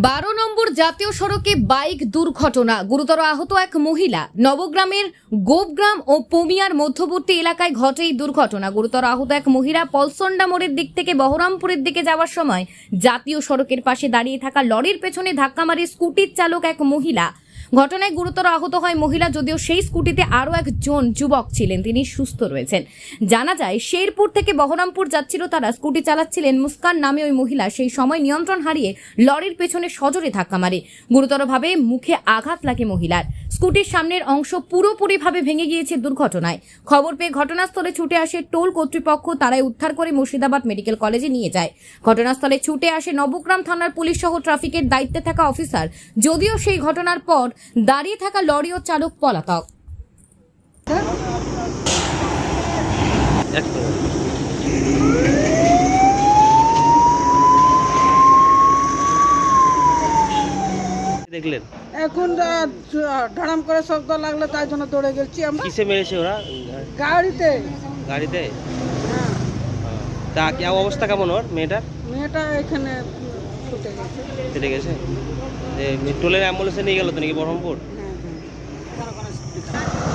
বারো নম্বর জাতীয় সড়কে বাইক দুর্ঘটনা। গুরুতর আহত এক মহিলা নবগ্রামের গোপগ্রাম ও পমিয়ার মধ্যবর্তী এলাকায় ঘটে এই দুর্ঘটনা। গুরুতর আহত এক মহিলা পলসন্ডা মোড়ের দিক থেকে বহরমপুরের দিকে যাওয়ার সময় জাতীয় সড়কের পাশে দাঁড়িয়ে থাকা লরির পেছনে ধাক্কা মারে স্কুটির চালক এক মহিলা। ঘটনায় গুরুতর আহত হয় মহিলা যদিও সেই স্কুটিতে আরও একজন যুবক ছিলেন, তিনি সুস্থ রয়েছেন। জানা যায়, শেরপুর থেকে বহরমপুর যাচ্ছিল তারা, স্কুটি চালাচ্ছিলেন মুস্কান নামে ওই মহিলা, সেই সময় নিয়ন্ত্রণ হারিয়ে লরির পেছনে সজোরে ধাক্কা মারে। গুরুতরভাবে মুখে আঘাত লাগে মহিলার। স্কুটির সামনের অংশ পুরোপুরিভাবে ভেঙে গিয়েছে দুর্ঘটনায়। খবর পেয়ে ঘটনাস্থলে ছুটে আসে টোল কর্তৃপক্ষ। তারাই উদ্ধার করে মুর্শিদাবাদ মেডিকেল কলেজে নিয়ে যায়। ঘটনাস্থলে ছুটে আসে নবগ্রাম থানার পুলিশ সহ ট্রাফিকের দায়িত্বে থাকা অফিসার। যদিও সেই ঘটনার পর দাঁড়িয়ে থাকা লরি ও চালক পলাতক। দেখলেন? এখন ধড়াম করে শব্দ লাগল তাই জন্য দৌড়ে গেছি আমরা। কিসে মেরেছে ওরা? গাড়িতে। গাড়িতে? হ্যাঁ। তা কি অবস্থা কেমন ওর মেয়েটার? মেয়েটা এখানে ছুটে গেছে। কেটে গেছে? যে টোলের অ্যাম্বুলেন্সে নিয়ে গেল তো নাকি বহরমপুর? হ্যাঁ হ্যাঁ।